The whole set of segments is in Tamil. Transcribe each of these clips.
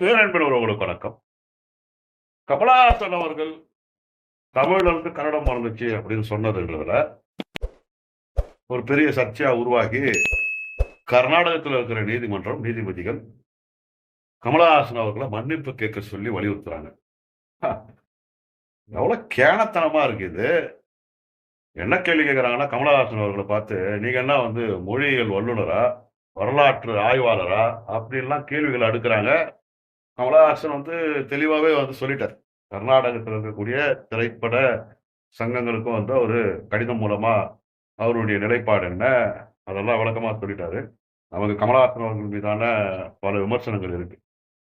பேரன்பின் உறவுகளுக்கு வணக்கம். கமலஹாசன் அவர்கள் தமிழ்ல கன்னடம் மறந்துச்சு அப்படின்னு சொன்னதுன்றதுல ஒரு பெரிய சர்ச்சையா உருவாகி கர்நாடகத்தில் இருக்கிற நீதிமன்றம் நீதிபதிகள் கமலஹாசன் அவர்களை மன்னிப்பு கேட்க சொல்லி வலியுறுத்துறாங்க. எவ்வளோ எவ்வளவு இருக்குது என்ன கேள்வி கேட்கறாங்கன்னா கமலஹாசன் அவர்களை பார்த்து நீங்க என்ன வந்து மொழியியல் வல்லுனரா வரலாற்று ஆய்வாளரா? அப்படின்லாம் கேள்விகள் அடுக்கிறாங்க. கமலஹாசன் வந்து தெளிவாகவே வந்து சொல்லிட்டார். கர்நாடகத்தில் இருக்கக்கூடிய திரைப்பட சங்கங்களுக்கும் வந்து ஒரு கடிதம் மூலமாக அவருடைய நிலைப்பாடு என்ன? அதெல்லாம் விளக்கமாக சொல்லிட்டாரு. நமக்கு கமலஹாசன் அவர்கள் மீதான பல விமர்சனங்கள் இருக்கு.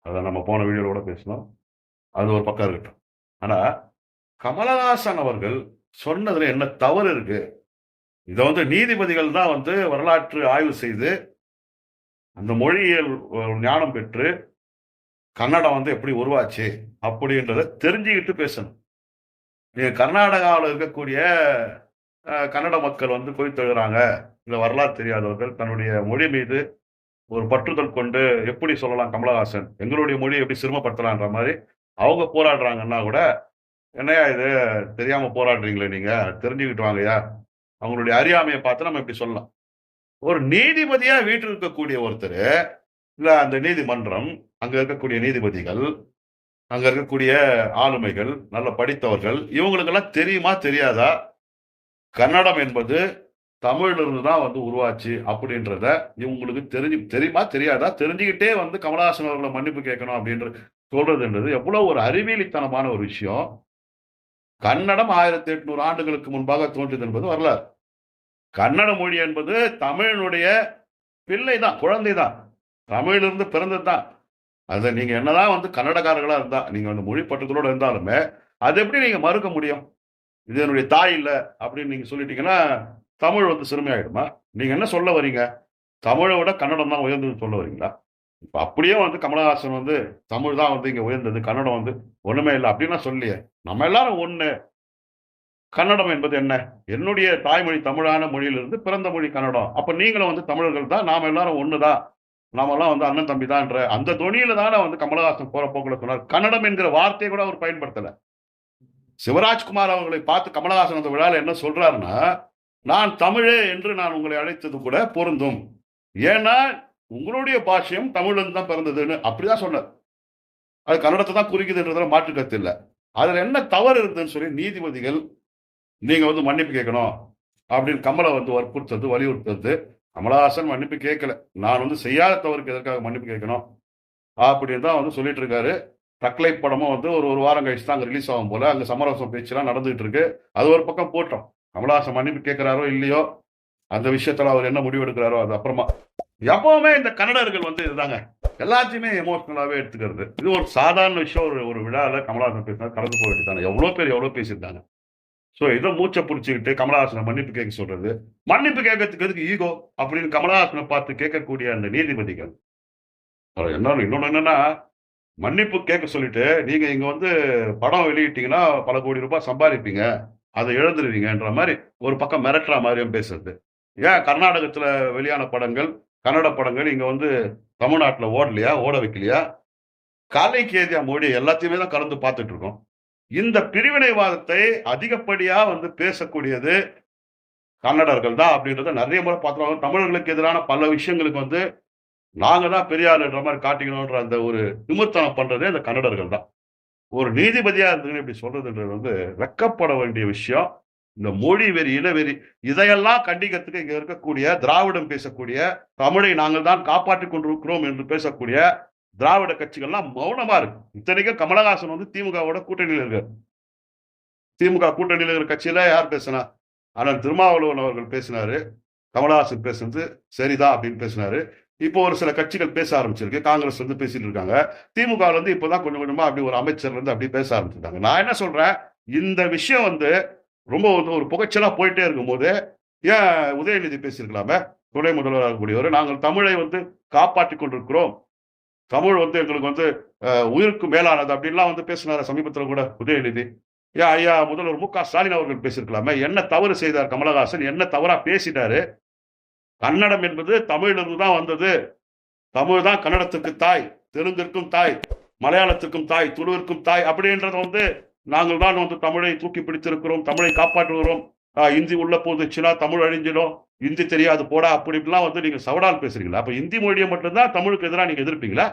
அதை நம்ம போன வீடியோவோட பேசினோம். அது ஒரு பக்கம் இருக்கட்டும். ஆனால் கமலஹாசன் அவர்கள் சொன்னதுல என்ன தவறு இருக்கு? இதை வந்து நீதிபதிகள் தான் வந்து வரலாற்று ஆய்வு செய்து அந்த மொழியியல் ஞானம் பெற்று கன்னடம் வந்து எப்படி உருவாச்சு அப்படின்றத தெரிஞ்சுக்கிட்டு பேசணும். நீங்கள் கர்நாடகாவில் இருக்கக்கூடிய கன்னட மக்கள் வந்து கொய்த்தெழுறாங்க இந்த வரலாறு தெரியாதவர்கள் தன்னுடைய மொழி மீது ஒரு பற்றுதல் கொண்டு எப்படி சொல்லலாம் கமலஹாசன்? எங்களுடைய மொழியை எப்படி சிரமப்படுத்தலான்ற மாதிரி அவங்க போராடுறாங்கன்னா கூட என்னையா இது? தெரியாமல் போராடுறீங்களே நீங்கள் தெரிஞ்சுக்கிட்டு வாங்கய்யா. அவங்களுடைய அறியாமையை பார்த்து நம்ம இப்படி சொல்லலாம். ஒரு நீதிபதியாக வீட்டில் இருக்கக்கூடிய ஒருத்தர் இல்ல அந்த நீதிமன்றம் அங்க இருக்கக்கூடிய நீதிபதிகள் அங்க இருக்கக்கூடிய ஆளுமைகள் நல்ல படித்தவர்கள் இவங்களுக்கெல்லாம் தெரியுமா தெரியாதா? கன்னடம் என்பது தமிழிலிருந்து தான் வந்து உருவாச்சு அப்படின்றத இவங்களுக்கு தெரிஞ்சு தெரியுமா தெரியாதா? தெரிஞ்சுக்கிட்டே வந்து கமலஹாசன் அவர்களை மன்னிப்பு கேட்கணும் அப்படின்ற சொல்றதுன்றது எவ்வளவு ஒரு அறிவியலித்தனமான ஒரு விஷயம். கன்னடம் ஆயிரத்தி எட்நூறு ஆண்டுகளுக்கு முன்பாக தோன்றியது என்பது வரலாறு. கன்னட மொழி என்பது தமிழனுடைய பிள்ளை தான் குழந்தை தான் தமிழிலிருந்து பிறந்தது தான் அதை நீங்க என்னதான் வந்து கன்னடக்காரர்களா இருந்தா நீங்க அந்த மொழி பற்றுதலோட இருந்தாலுமே அது எப்படி நீங்க மறுக்க முடியும்? இது என்னுடைய தாய் இல்லை அப்படின்னு நீங்க சொல்லிட்டீங்கன்னா தமிழ் வந்து சிறுமையாயிடுமா? நீங்க என்ன சொல்ல வரீங்க? தமிழை விட கன்னடம் தான் உயர்ந்ததுன்னு சொல்ல வரீங்களா? இப்போ அப்படியே வந்து கமலஹாசன் வந்து தமிழ் தான் வந்து இங்கே உயர்ந்தது கன்னடம் வந்து ஒன்றுமே இல்லை அப்படின்னு சொல்லியே நம்ம எல்லாரும் ஒன்று கன்னடம் என்பது என்ன? என்னுடைய தாய்மொழி தமிழான மொழியிலிருந்து பிறந்த மொழி கன்னடம். அப்போ நீங்களும் வந்து தமிழர்கள் தான் நாம் எல்லாரும் தான் நாமெல்லாம் வந்து அண்ணன் தம்பி தான்ற அந்த தொனியில தானே வந்து கமலஹாசன் போற போக்குல சொன்னார். கன்னடம் என்கிற வார்த்தையை கூட அவர் பயன்படுத்தல. சிவராஜ்குமார் அவர்களை பார்த்து கமலஹாசன் அந்த விழாவில் என்ன சொல்றாருன்னா நான் தமிழே என்று நான் உங்களை அழைத்தது கூட பொருந்தும். ஏன்னா உங்களுடைய பாஷையும் தமிழ்ல தான் பிறந்ததுன்னு அப்படிதான் சொன்னார். அது கன்னடத்தை தான் குறிக்குதுன்றதுல மாற்று கருத்து இல்லை. அதுல என்ன தவறு இருக்குதுன்னு சொல்லி நீதிபதிகள் நீங்க வந்து மன்னிப்பு கேட்கணும் அப்படின்னு கமலை வந்து வற்புறுத்தது வலியுறுத்தது. கமலஹாசன் மன்னிப்பு கேட்கல. நான் வந்து செய்யாத தவறுக்கு எதற்காக மன்னிப்பு கேட்கணும்? அப்படின்னு தான் வந்து சொல்லிட்டு இருக்காரு. தக்லை படமும் வந்து ஒரு ஒரு வாரம் கழிச்சு தான் அங்கே ரிலீஸ் ஆகும் போல. அங்கே சமரசம் பேச்சுலாம் நடந்துகிட்டு இருக்கு. அது ஒரு பக்கம் போட்டோம். கமலஹாசன் மன்னிப்பு கேட்கிறாரோ இல்லையோ? அந்த விஷயத்துல அவர் என்ன முடிவு எடுக்கிறாரோ அது அப்புறமா. எப்பவுமே இந்த கன்னடர்கள் வந்து இதுதாங்க. எல்லாத்தையுமே எமோஷனலாவே எடுத்துக்கிறது. இது ஒரு சாதாரண விஷயம். ஒரு ஒரு விழாவில் கமலஹாசன் பேசினா கலந்து போக வேண்டியதானே எவ்வளோ பேர் எவ்வளோ பேசியிருந்தாங்க. ஸோ இதை மூச்சை பிடிச்சிக்கிட்டு கமலஹாசனை மன்னிப்பு கேட்க சொல்றது. மன்னிப்பு கேட்கறதுக்கு எதுக்கு ஈகோ அப்படின்னு கமலஹாசனை பார்த்து கேட்கக்கூடிய அந்த நீதிபதிகள். என்ன இன்னொன்று என்னன்னா மன்னிப்பு கேட்க சொல்லிட்டு நீங்க இங்க வந்து படம் வெளியிட்டீங்கன்னா பல கோடி ரூபாய் சம்பாதிப்பீங்க. அதை எழுந்துருவீங்கன்ற மாதிரி ஒரு பக்கம் மிரட்டுற மாதிரியும் பேசுறது. ஏன் கர்நாடகத்துல வெளியான படங்கள் கன்னட படங்கள் இங்க வந்து தமிழ்நாட்டில் ஓடலையா ஓட வைக்கலையா? கலைக்கு ஏதியா மொழி எல்லாத்தையுமே தான் கலந்து பார்த்துட்டு இருக்கோம். இந்த பிரிவினைவாதத்தை அதிகப்படியா வந்து பேசக்கூடியது கன்னடர்கள் தான் அப்படின்றத நிறைய முறை பார்த்துருவாங்க தமிழர்களுக்கு எதிரான பல விஷயங்களுக்கு வந்து நாங்க தான் பெரியார்ன்ற மாதிரி காட்டிக்கணுன்ற அந்த ஒரு விமர்த்தனம் பண்றதே இந்த கன்னடர்கள் தான். ஒரு நீதிபதியா இருந்து இப்படி சொல்றதுன்றது வந்து வெக்கப்பட வேண்டிய விஷயம். இந்த மொழி வெறி இனவெறி இதையெல்லாம் கண்டிக்கிறதுக்கு இங்க இருக்கக்கூடிய திராவிடம் பேசக்கூடிய தமிழை நாங்கள் தான் காப்பாற்றி கொண்டிருக்கிறோம் என்று பேசக்கூடிய திராவிட கட்சிகள்லாம் மௌனமா இருக்கு. இத்தனைக்கும் கமலஹாசன் வந்து திமுகவோட கூட்டணியில் இருக்காரு. திமுக கூட்டணியில் இருக்கிற கட்சியில யார் பேசினா? ஆனால் திருமாவளவன் அவர்கள் பேசினாரு. கமலஹாசன் பேசுனது சரிதான் அப்படின்னு பேசினாரு. இப்போ ஒரு சில கட்சிகள் பேச ஆரம்பிச்சிருக்கு. காங்கிரஸ் வந்து பேசிட்டு இருக்காங்க. திமுக வந்து இப்போதான் கொஞ்சம் கொஞ்சமா அப்படி ஒரு அமைச்சர் வந்து அப்படி பேச ஆரம்பிச்சிருக்காங்க. நான் என்ன சொல்றேன்? இந்த விஷயம் வந்து ரொம்ப வந்து ஒரு புகைச்சலா போயிட்டே இருக்கும்போது ஏன் உதயநிதி பேசியிருக்கலாமே? துணை முதல்வராக கூடியவர். நாங்கள் தமிழை வந்து காப்பாற்றி கொண்டிருக்கிறோம். தமிழ் வந்து எங்களுக்கு வந்து உயிருக்கு மேலானது அப்படின்லாம் வந்து பேசினார் சமீபத்தில் கூட உதயநிதி. ஏன் ஐயா முதல்வர் மு க. ஸ்டாலின் அவர்கள் பேசியிருக்கலாமே என்ன தவறு செய்தார் கமலஹாசன் என்ன தவறா பேசினாரு? கன்னடம் என்பது தமிழிலிருந்து தான் வந்தது. தமிழ் தான் கன்னடத்துக்கு தாய் தெலுங்கிற்கும் தாய் மலையாளத்துக்கும் தாய் துளுவிற்கும் தாய் அப்படின்றத வந்து நாங்கள் தான் வந்து தமிழை தூக்கி பிடித்திருக்கிறோம் தமிழை காப்பாற்றுகிறோம். இந்தி உள்ள போதுச்சுன்னா தமிழ் அழிஞ்சிடும் இந்தி தெரியாது போடா அப்படி இப்படிலாம் வந்து நீங்க சவடால் பேசுறீங்களா? அப்ப இந்தி மொழியை மட்டும்தான் தமிழுக்கு எதிராக நீங்க எதிர்ப்பீங்களா?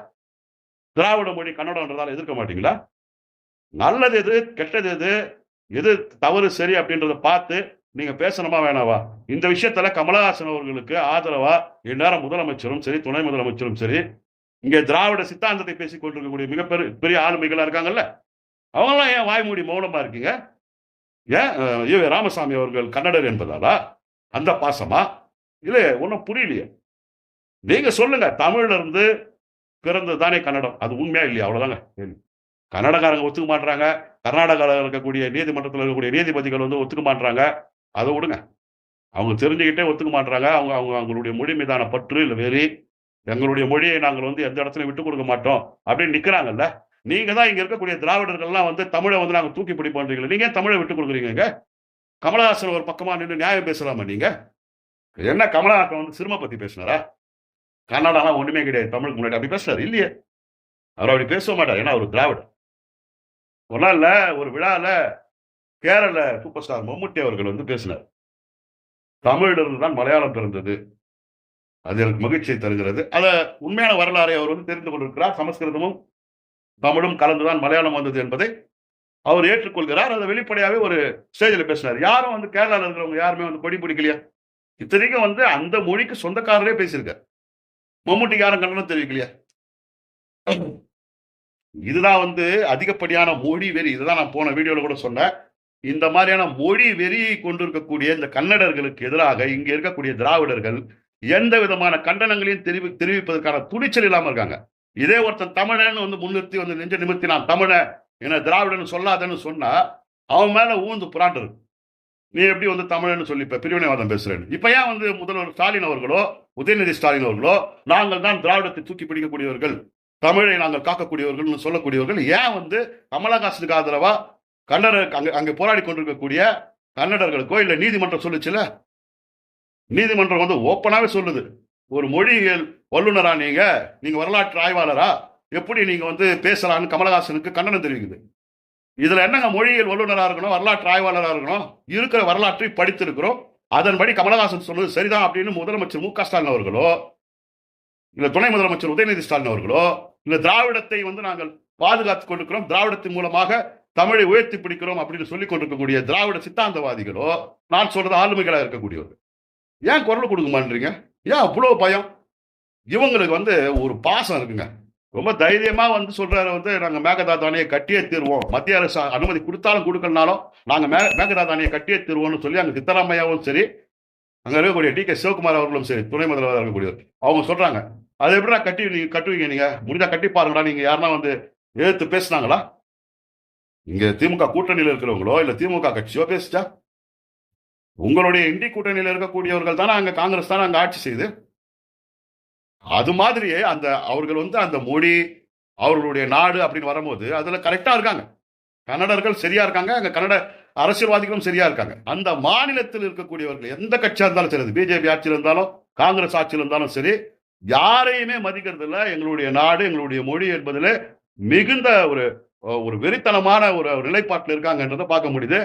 திராவிட மொழி கன்னடம்ன்றதால எதிர்க்க மாட்டீங்களா? நல்லது எது கெட்டது எது எது தவறு சரி அப்படின்றத பார்த்து நீங்க பேசணுமா வேணாவா? இந்த விஷயத்துல கமலஹாசன் அவர்களுக்கு ஆதரவா இந்நேரம் முதலமைச்சரும் சரி துணை முதலமைச்சரும் சரி இங்க திராவிட சித்தாந்தத்தை பேசிக் கொண்டிருக்கக்கூடிய மிகப்பெரிய பெரிய ஆளுமைகளா இருக்காங்கல்ல? அவங்களாம் ஏன் வாய் மூடி மௌனமா இருக்கீங்க? ஏன் ஏ ராமசாமி அவர்கள் கன்னடர் என்பதாலா? அந்த பாசமா? இல்லை ஒன்றும் புரியலையே. நீங்க சொல்லுங்க தமிழ்ல இருந்து பிறந்தது தானே கன்னடம். அது உண்மையா இல்லையா? அவ்வளவுதாங்க. கன்னடக்காரங்க ஒத்துக்க மாட்டாங்க கர்நாடகாவில் இருக்கக்கூடிய நீதிமன்றத்தில் இருக்கக்கூடிய நீதிபதிகள் வந்து ஒத்துக்க மாட்டாங்க அதை விடுங்க. அவங்க தெரிஞ்சுக்கிட்டே ஒத்துக்க மாட்டாங்க அவங்க அவங்க அவங்களுடைய மொழி மீதான பற்று இல்லை வெறி எங்களுடைய மொழியை நாங்கள் வந்து எந்த இடத்துலையும் விட்டு கொடுக்க மாட்டோம் அப்படின்னு நிற்கிறாங்கல்ல நீங்க தான் இங்க இருக்கக்கூடிய திராவிடர்கள்லாம் வந்து தமிழை வந்து நாங்கள் தூக்கி பிடிப்போன்றீங்களே. நீங்க தமிழை விட்டு கொடுக்குறீங்க கமலஹாசன் ஒரு பக்கமா நின்று நியாயம் பேசலாமா நீங்க? என்ன கமலஹாசன் வந்து சிறுமை பத்தி பேசினாரா? கன்னடாலாம் ஒண்ணுமே கிடையாது தமிழுக்கு முன்னாடி அப்படி பேசுறாரு இல்லையே. அவர் அப்படி பேச மாட்டார் ஏன்னா அவர் திராவிட ஒரு நாள்ல ஒரு விழால கேரள சூப்பர் ஸ்டார் மம்முட்டி அவர்கள் வந்து பேசினார். தமிழிலிருந்து தான் மலையாளம் பிறந்தது. அது எனக்கு மகிழ்ச்சியை தருகிறது. அதை உண்மையான வரலாறை அவர் வந்து தெரிந்து கொண்டிருக்கிறார் சமஸ்கிருதமும் தமிழும் கலந்துதான் மலையாளம் வந்தது என்பதை அவர் ஏற்றுக்கொள்கிறார். அதை வெளிப்படையாகவே ஒரு ஸ்டேஜில் பேசினார். யாரும் வந்து கேரளாவில் இருக்கிறவங்க யாருமே வந்து கொடி பிடிக்கலையா? இத்தனைக்கும் வந்து அந்த மொழிக்கு சொந்தக்காரரே பேசியிருக்கார். மம்முட்டிக்கு யாரும் கண்டனம் தெரிவிக்கலையா? இதுதான் வந்து அதிகப்படியான மொழி வெறி. இதுதான் நான் போன வீடியோவில் கூட சொன்னேன். இந்த மாதிரியான மொழி வெறியை கொண்டிருக்கக்கூடிய இந்த கன்னடர்களுக்கு எதிராக இங்கே இருக்கக்கூடிய திராவிடர்கள் எந்த விதமான கண்டனங்களையும் தெரிவி தெரிவிப்பதற்கான துணிச்சல் இல்லாமல் இருக்காங்க. இதே ஒருத்தன் தமிழன் வந்து முன்னிறுத்தி வந்து நெஞ்ச நிமித்தி நான் தமிழ என்ன திராவிடன் சொல்லாதன்னு சொன்னா அவன் மேல ஊந்து புராண்டு நீ எப்படி வந்து தமிழன்னு சொல்லி இப்ப பிரிவினைவாதம் பேசுறேன் இப்ப ஏன் வந்து முதல்வர் ஸ்டாலின் அவர்களோ உதயநிதி ஸ்டாலின் அவர்களோ நாங்கள் தான் திராவிடத்தை தூக்கி பிடிக்கக்கூடியவர்கள் தமிழை நாங்கள் காக்கக்கூடியவர்கள் சொல்லக்கூடியவர்கள் ஏன் வந்து கமலஹாசனுக்கு ஆதரவா கன்னட அங்கே அங்கே போராடி கொண்டிருக்கக்கூடிய கன்னடர்களுக்கோ இல்லை நீதிமன்றம் சொல்லுச்சுல? நீதிமன்றம் வந்து ஓப்பனாகவே சொல்லுது. ஒரு மொழியியல் வல்லுநரா நீங்க? நீங்க வரலாற்று ஆய்வாளரா? எப்படி நீங்க வந்து பேசலான்னு கமலஹாசனுக்கு கண்டனம் தெரிவிக்குது. இதுல என்னங்க மொழியியல் வல்லுநராக இருக்கணும் வரலாற்று ஆய்வாளராக இருக்கணும்? இருக்கிற வரலாற்றை படித்திருக்கிறோம். அதன்படி கமலஹாசன் சொன்னது சரிதான் அப்படின்னு முதலமைச்சர் மு க ஸ்டாலின் அவர்களோ இல்ல துணை முதலமைச்சர் உதயநிதி ஸ்டாலின் அவர்களோ இல்ல திராவிடத்தை வந்து நாங்கள் பாதுகாத்துக் கொண்டிருக்கிறோம் திராவிடத்தின் மூலமாக தமிழை உயர்த்தி பிடிக்கிறோம் அப்படின்னு சொல்லிக் கொண்டிருக்கக்கூடிய திராவிட சித்தாந்தவாதிகளோ நான் சொல்றது ஆளுமைகளாக இருக்கக்கூடியவர்கள். ஏன் குரல் கொடுக்குமான்றீங்க ஏன் அவ்வளோ பயம்? இவங்களுக்கு வந்து ஒரு பாசம் இருக்குங்க. ரொம்ப தைரியமா வந்து சொல்றாரு வந்து நாங்க மேகதாதானியை கட்டியே தீர்வோம். மத்திய அரசு அனுமதி கொடுத்தாலும் கொடுக்கலனாலும் நாங்க மே மேகதாதானியை கட்டியே தீர்வோம்னு சொல்லி அங்க சித்தராமையாவும் சரி அங்க இருக்கக்கூடிய டி கே சிவகுமார் அவர்களும் சரி துணை முதல்வர் இருக்கக்கூடியவர் அவங்க சொல்றாங்க. அதை எப்படிடா கட்டி நீங்க கட்டுவீங்க நீங்க? முடிஞ்சா கட்டி பாருங்கடா. நீங்க யாருன்னா வந்து எதிர்த்து பேசுனாங்களா? இங்க திமுக கூட்டணியில் இருக்கிறவங்களோ இல்ல திமுக கட்சியோ பேசிச்சா? உங்களுடைய இந்தி கூட்டணியில் இருக்கக்கூடியவர்கள் தானே அங்கே காங்கிரஸ் தானே அங்க ஆட்சி செய்யுது அது மாதிரியே அந்த அவர்கள் வந்து அந்த மொழி அவர்களுடைய நாடு அப்படின்னு வரும்போது அதில் கரெக்டாக இருக்காங்க. கன்னடர்கள் சரியா இருக்காங்க அங்கே கன்னட அரசியல்வாதிகளும் சரியா இருக்காங்க. அந்த மாநிலத்தில் இருக்கக்கூடியவர்கள் எந்த கட்சியாக இருந்தாலும் சரி பிஜேபி ஆட்சியில் இருந்தாலும் காங்கிரஸ் ஆட்சியில் இருந்தாலும் சரி யாரையுமே மதிக்கிறது இல்லை எங்களுடைய நாடு எங்களுடைய மொழி என்பதில் மிகுந்த ஒரு ஒரு வெறித்தனமான ஒரு நிலைப்பாட்டில் இருக்காங்கன்றதை பார்க்க முடியுது.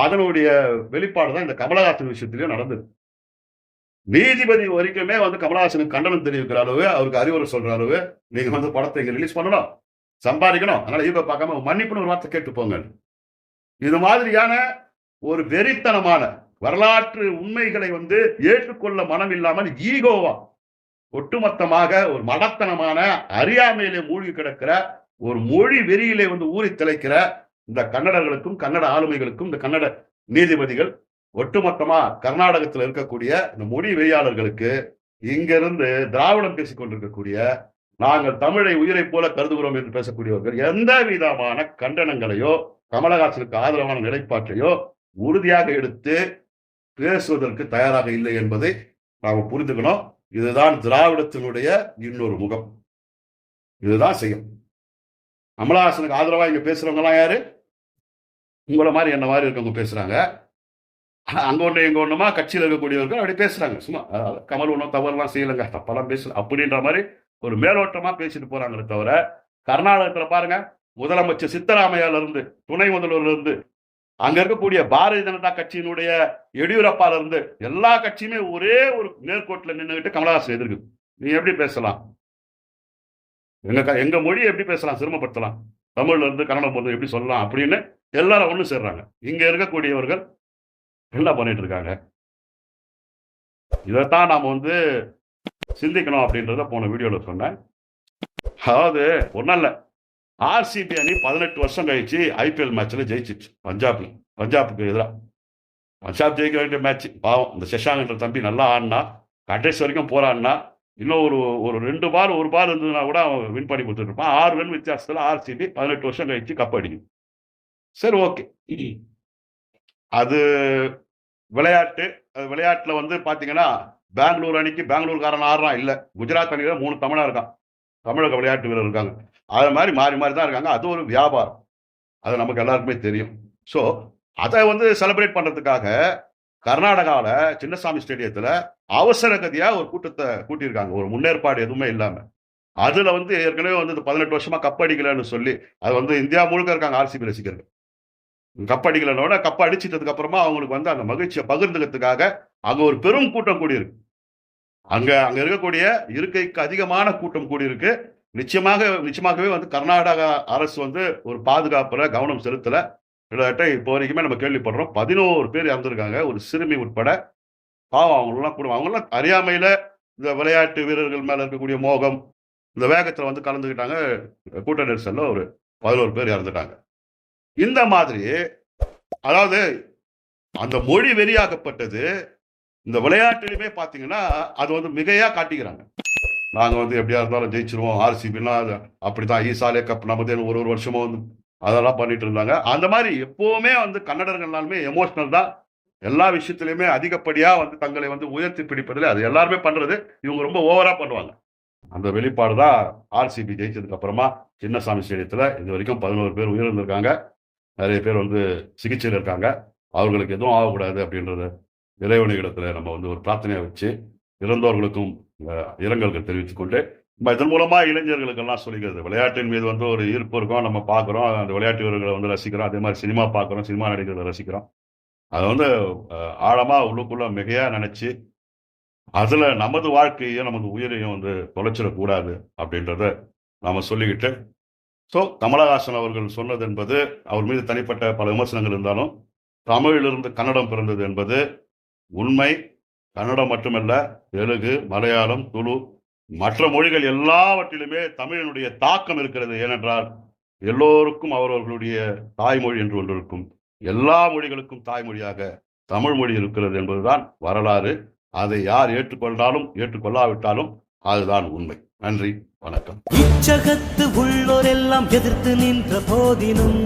அதனுடைய வெளிப்பாடு தான் இந்த கமலஹாசன் விஷயத்திலேயே நடந்தது. நீதிபதி வரைக்குமே வந்து கமலஹாசனுக்கு கண்டனம் தெரிவிக்கிற அளவு அவருக்கு அறிவுரை சொல்ற அளவு நீங்க வந்து படத்தை இங்க ரிலீஸ் பண்ணணும் சம்பாதிக்கணும் அதனால ஈப பார்க்காம மன்னிப்புன்னு ஒரு வார்த்தை கேட்டு போங்க இது மாதிரியான ஒரு வெறித்தனமான வரலாற்று உண்மைகளை வந்து ஏற்றுக்கொள்ள மனம் இல்லாமல் ஈகோவா ஒட்டுமொத்தமாக ஒரு மடத்தனமான அறியாமையிலே மூழ்கி கிடக்கிற ஒரு மொழி வெறியிலே வந்து ஊறி திளைக்கிற இந்த கன்னடர்களுக்கும் கன்னட ஆளுமைகளுக்கும் இந்த கன்னட நீதிபதிகள் ஒட்டுமொத்தமா கர்நாடகத்தில் இருக்கக்கூடிய இந்த மொழி வெறியாளர்களுக்கு இங்கிருந்து திராவிடம் பேசிக் கொண்டிருக்கக்கூடிய நாங்கள் தமிழை உயிரை போல கருதுகிறோம் என்று பேசக்கூடியவர்கள் எந்த விதமான கண்டனங்களையோ கமலஹாசனுக்கு ஆதரவான நிலைப்பாட்டையோ உறுதியாக எடுத்து பேசுவதற்கு தயாராக இல்லை என்பதை நாம் புரிந்துக்கணும். இதுதான் திராவிடத்தினுடைய இன்னொரு முகம். இதுதான் செய்யும். கமலஹாசனுக்கு ஆதரவாக இங்கே பேசுகிறவங்களாம் யார்? யாரு உங்களை மாதிரி என்ன மாதிரி இருக்கவங்க பேசுகிறாங்க அங்கே ஒன்று இங்கே ஒன்றுமா கட்சியில் இருக்கக்கூடியவர்கள் அப்படி பேசுகிறாங்க சும்மா கமல் ஒன்றும் தவறுலாம் செய்யலைங்க. தப்பெல்லாம் பேசல. அப்படின்ற மாதிரி ஒரு மேலோட்டமாக பேசிட்டு போகிறாங்களே தவிர கர்நாடகத்தில் பாருங்க முதலமைச்சர் சித்தராமையாலிருந்து துணை முதல்வர்லேருந்து அங்கே அங்க இருக்கக்கூடிய பாரதிய ஜனதா கட்சியினுடைய எடியூரப்பால இருந்து எல்லா கட்சியுமே ஒரே ஒரு நேர்கோட்டில் நின்றுகிட்டு கமலஹாசன் எதிர்க்குது. நீ எப்படி பேசலாம்? எங்க க- எங்க மொழியை எப்படி பேசலாம் சிரமப்படுத்தலாம்? தமிழ்ல இருந்து கன்னடம் வந்து எப்படி சொல்லலாம் அப்படின்னு எல்லாரும் ஒண்ணு சேர்றாங்க. இங்க இருக்கக்கூடியவர்கள் என்ன பண்ணிட்டு இருக்காங்க இதைத்தான் நாம வந்து சிந்திக்கணும் அப்படின்றத போன வீடியோல சொன்னேன். அதாவது ஒன்றும் இல்லை ஆர்சிபி அணி பதினெட்டு வருஷம் கழிச்சு ஐபிஎல் மேட்ச்ல ஜெயிச்சிச்சு பஞ்சாப்ல. பஞ்சாபுக்கு எதிராக பஞ்சாப் ஜெயிக்க வேண்டிய மேட்ச் பாவம் இந்த சஷாங்கன்ற தம்பி நல்லா ஆடினா கடைசி வரைக்கும் போராடினா இன்னும் ஒரு ஒரு ரெண்டு பால் ஒரு பால் இருந்ததுன்னா கூட அவன் வின் பண்ணி கொடுத்துருப்பான் ஆறு ரன் வித்தியாசத்தில் ஆர்சிபி பதினெட்டு வருஷம் கழிச்சு கப் அடிக்கும். சரி ஓகே அது விளையாட்டு அது விளையாட்டில் வந்து பார்த்தீங்கன்னா பெங்களூர் அணிக்கு பெங்களூர்காரன் ஆடுறான். இல்லை குஜராத் அணியில் மூணு தமிழாக இருக்கான். தமிழக விளையாட்டு வீரர் இருக்காங்க. அது மாதிரி மாறி மாறி தான் இருக்காங்க. அது ஒரு வியாபாரம். அது நமக்கு எல்லாருக்குமே தெரியும். ஸோ அதை வந்து செலிப்ரேட் பண்ணுறதுக்காக கர்நாடகாவில் சின்னசாமி ஸ்டேடியத்தில் அவசர கதியா ஒரு கூட்டத்தை கூட்டியிருக்காங்க. ஒரு முன்னேற்பாடு எதுவுமே இல்லாம. அதுல வந்து ஏற்கனவே வந்து இந்த பதினெட்டு வருஷமா கப் அடிக்கலன்னு சொல்லி அது வந்து இந்தியா முழுக்க இருக்காங்க ஆர்சிபி ரசிகர்கள். கப் அடிக்கலனோட கப் அடிச்சிட்டதுக்கு அப்புறமா அவங்களுக்கு வந்து அந்த மகிழ்ச்சியை பகிர்ந்துக்கிறதுக்காக அங்க ஒரு பெரும் கூட்டம் கூடியிருக்கு. அங்க அங்க இருக்கக்கூடிய இருக்கைக்கு அதிகமான கூட்டம் கூடியிருக்கு. நிச்சயமாக நிச்சயமாகவே வந்து கர்நாடகா அரசு வந்து ஒரு பாதுகாப்புல கவனம் செலுத்தல. கிட்டத்தட்ட இப்போ வரைக்குமே நம்ம கேள்விப்படுறோம். பதினோரு பேர் இறந்துருக்காங்க. ஒரு சிறுமி உட்பட. பாவம் அவங்களெல்லாம் கூட அவங்களாம் அறியாமையில் இந்த விளையாட்டு வீரர்கள் மேலே இருக்கக்கூடிய மோகம் இந்த வேகத்தில் வந்து கலந்துக்கிட்டாங்க. கூட்ட நெரிசலில் ஒரு பதினோரு பேர் இறந்துட்டாங்க. இந்த மாதிரி அதாவது அந்த மொழி வெறியாக்கப்பட்டது இந்த விளையாட்டுலையுமே பார்த்தீங்கன்னா அது வந்து மிகையாக காட்டிக்கிறாங்க. நாங்கள் வந்து எப்படியா இருந்தாலும் ஜெயிச்சிருவோம். ஆர்சிபின்னா அது அப்படித்தான். ஈசாலே கப் நமது ஒரு ஒரு வருஷமும் வந்து அதெல்லாம் பண்ணிட்டு இருந்தாங்க. அந்த மாதிரி எப்பவுமே வந்து கன்னடர்கள்னாலுமே எமோஷனல் தான். எல்லா விஷயத்திலையுமே அதிகப்படியாக வந்து தங்களை வந்து உயர்த்தி பிடிப்பதில் அது எல்லாருமே பண்ணுறது இவங்க ரொம்ப ஓவராக பண்ணுவாங்க. அந்த வெளிப்பாடு தான் ஆர்சிபி ஜெயிச்சதுக்கு அப்புறமா சின்னசாமி ஸ்டேடியத்தில் இது வரைக்கும் பதினோரு பேர் உயிரிழந்திருக்காங்க. நிறைய பேர் வந்து சிகிச்சையில் இருக்காங்க. அவர்களுக்கு எதுவும் ஆகக்கூடாது அப்படின்றது இறைவனிடத்துல நம்ம வந்து ஒரு பிரார்த்தனையை வச்சு இறந்தவர்களுக்கும் இரங்கல்கள் தெரிவித்துக்கொண்டு இதன் மூலமா இளைஞர்களுக்கெல்லாம் சொல்லிக்கிறது. விளையாட்டின் மீது வந்து ஒரு ஈர்ப்பு இருக்கும். நம்ம பார்க்குறோம். அந்த விளையாட்டு வீரர்களை வந்து ரசிக்கிறோம். அதே மாதிரி சினிமா பார்க்குறோம். சினிமா நடிகர்களை ரசிக்கிறோம். அதை வந்து ஆழமாக உள்ளுக்குள்ள மிகையாக நினச்சி அதில் நமது வாழ்க்கையும் நமது உயிரையும் வந்து தொலைச்சிடக்கூடாது அப்படின்றத நாம் சொல்லிக்கிட்டு ஸோ கமலஹாசன் அவர்கள் சொன்னது என்பது அவர் மீது தனிப்பட்ட பல விமர்சனங்கள் இருந்தாலும் தமிழிலிருந்து கன்னடம் பிறந்தது என்பது உண்மை. கன்னடம் மட்டுமல்ல தெலுங்கு மலையாளம் துளு மற்ற மொழிகள் எல்லாவற்றிலுமே தமிழினுடைய தாக்கம் இருக்கிறது. ஏனென்றால் எல்லோருக்கும் அவரவர்களுடைய தாய்மொழி என்று ஒன்று இருக்கும். எல்லா மொழிகளுக்கும் தாய்மொழியாக தமிழ் மொழி இருக்கிறது என்பதுதான் வரலாறு. அதை யார் ஏற்றுக்கொண்டாலும் ஏற்றுக்கொள்ளாவிட்டாலும் அதுதான் உண்மை. நன்றி வணக்கம். இச்சகத்து உள்ளோரெல்லாம் எதிர்த்து நின்ற போதினும்